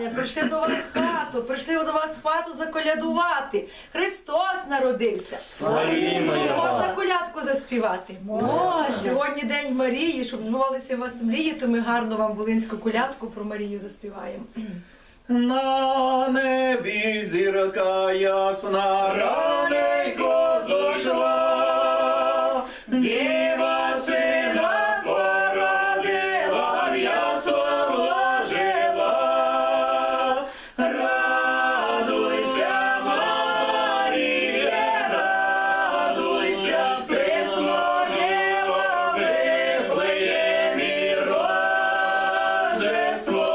Іване, прийшли до вас в хату, прийшли до вас в хату заколядувати. Христос народився. Можна колядку заспівати? Можна. Сьогодні День Марії, щоб збувалися у вас мрії, то ми гарно вам волинську колядку про Марію заспіваємо. На небі зірка ясна раненько Твоє.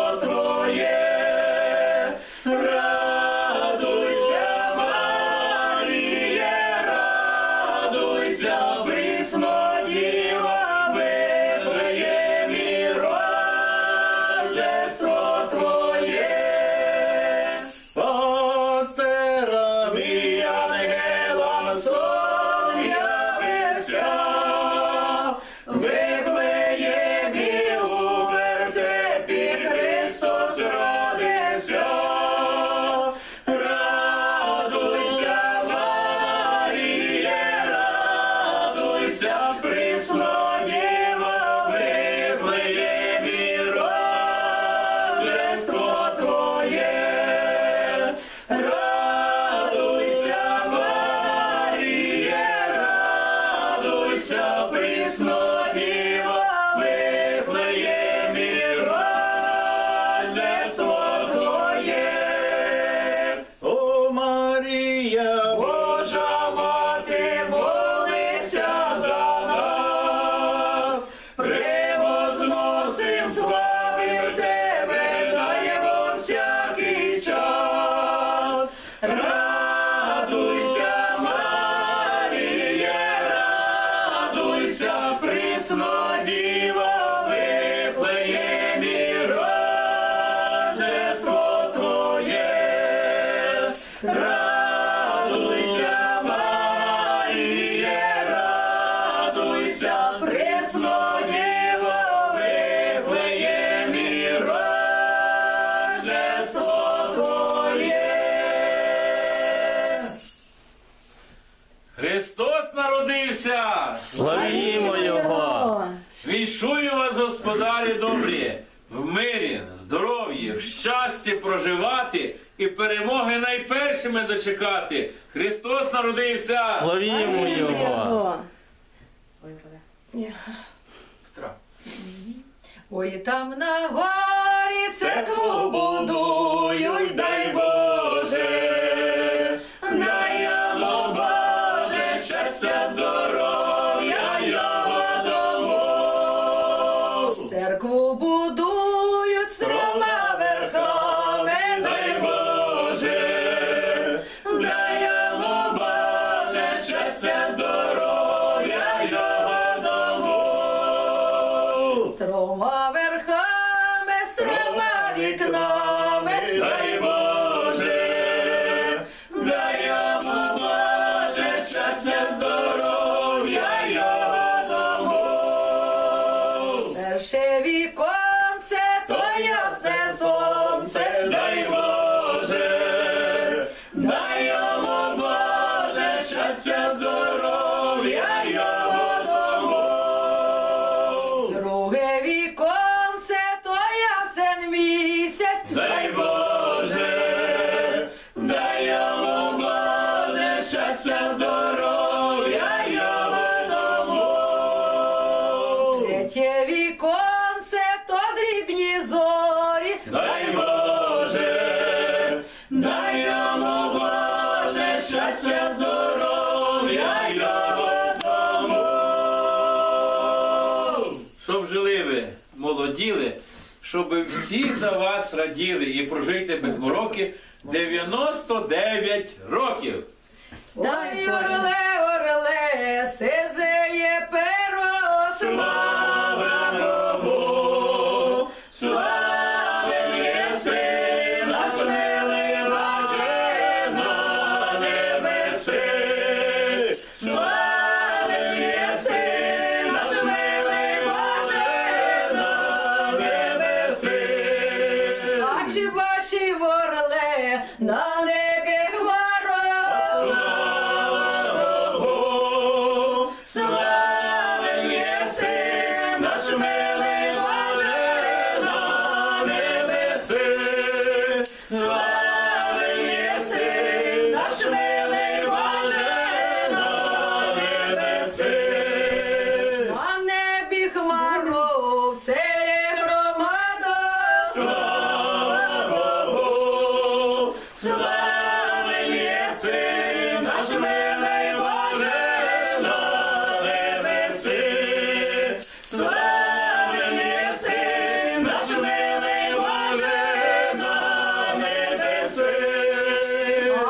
Христос народився! Славімо Його! Віншую вас, господарі добрі, в мирі, здоров'ї, в щасті проживати і перемоги найпершими дочекати. Христос народився! Славімо Його! Ой, там на горі церкву вікнами, дай Боже, молоділи, щоб всі за вас раділи і прожити без мороки 99 років. Дай орле, орле, є перо, слава Богу, славен єси, наш милий nane Славен єси наш милий Боже на небеси. Єси наш милий Боже на небеси.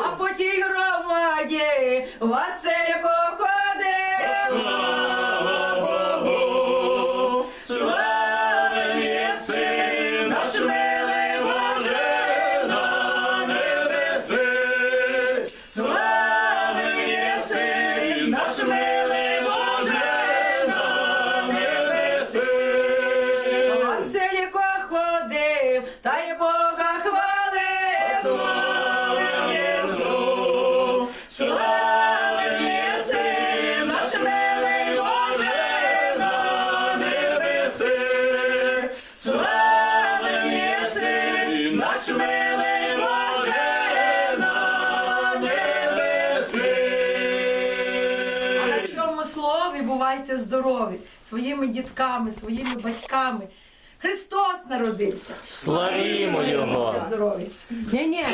А громаді вас Бувайте здорові своїми дітками, своїми батьками. Христос народився. Славімо Його! Здорові! Ні-ні.